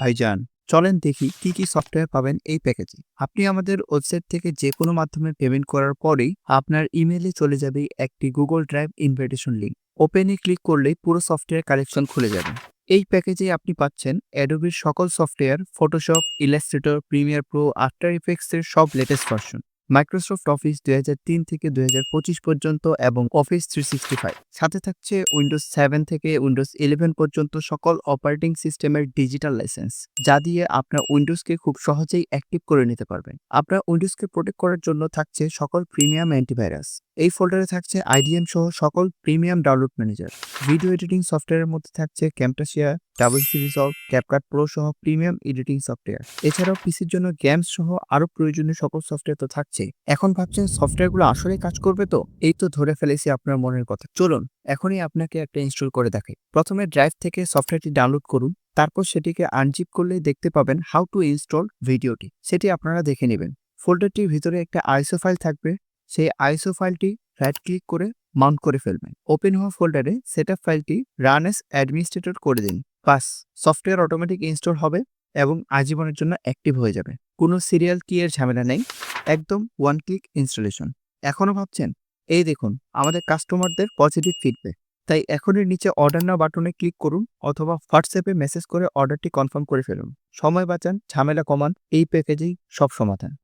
ভাইজান, চলেন দেখি কি কি সফটওয়্যার পাবেন এই প্যাকেজে আপনি আমাদের ওয়েবসাইট থেকে যে কোনো মাধ্যমে পেমেন্ট করার পরেই আপনার ইমেলে চলে যাবে একটি গুগল ড্রাইভ ইনভাইটেশন লিঙ্ক ওপেনে ক্লিক করলেই পুরো সফটওয়্যার কালেকশন খুলে যাবে। এই প্যাকেজে আপনি পাচ্ছেন অ্যাডোবির সকল software Photoshop Illustrator Premiere Pro After ইফেক্টসের সব লেটেস্ট ভার্সন মাইক্রোসফট অফিস দুই তিন থেকে দুই হাজার পঁচিশ পর্যন্ত এবং অফিস থ্রি সাথে থাকছে উইন্ডোজ সেভেন থেকে উইন্ডোজ ইলেভেন পর্যন্ত সকল অপারেটিং সিস্টেমের ডিজিটাল লাইসেন্স যা দিয়ে আপনার উইন্ডোজকে খুব সহজেই অ্যাক্টিভ করে নিতে পারবেন। আপনার উইন্ডোজকে প্রোটেক্ট করার জন্য থাকছে সকল প্রিমিয়াম অ্যান্টিভাইরাস এই ফোল্ডারে থাকছে আইডিএম সহ সকল premium download manager video editing সফটওয়্যারের মধ্যে থাকছে ক্যামটাশিয়া ডাবল সিরিজল ক্যাপকাট প্রো সহ প্রিমিয়াম এডিটিং সফটওয়্যার। এছাড়াও পিসির জন্য গেমস সহ আরও প্রয়োজনীয় সকল সফটওয়্যার তো থাকছে এখন ভাবছেন সফটওয়্যারগুলো আসলে কাজ করবে তো? এই তো ধরে ফেলেছি আপনার মনের কথা। চলুন, এখনই আপনাকে একটা ইনস্টল করে দেখে প্রথমে ড্রাইভ থেকে সফটওয়্যারটি ডাউনলোড করুন। তারপর সেটিকে আনজিপ করলে দেখতে পাবেন হাউ টু ইনস্টল ভিডিওটি সেটি আপনারা দেখে নেবেন। ফোল্ডারটির ভিতরে একটা আইসো ফাইল থাকবে। সেই আইসো ফাইলটি রাইট ক্লিক করে মাউন্ট করে ফেলবেন। ওপেন হওয়া ফোল্ডারে সেটআপ ফাইলটি রান এস অ্যাডমিনিস্ট্রেটর করে দিন। বাস সফটওয়্যার অটোমেটিক ইনস্টল হবে এবং আজীবনের জন্য অ্যাক্টিভ হয়ে যাবে। কোনো সিরিয়াল কি এর ঝামেলা নেই। একদম ওয়ান ক্লিক ইনস্টলেশন এখনও ভাবছেন? এই দেখুন, আমাদের কাস্টমারদের পজিটিভ ফিডব্যাক তাই এখনই নিচে অর্ডার নাও বাটনে ক্লিক করুন অথবা হোয়াটসঅ্যাপে মেসেজ করে অর্ডারটি কনফার্ম করে ফেলুন। সময় বাঁচান, ঝামেলা কমান, এই প্যাকেজেই সব সমাধান।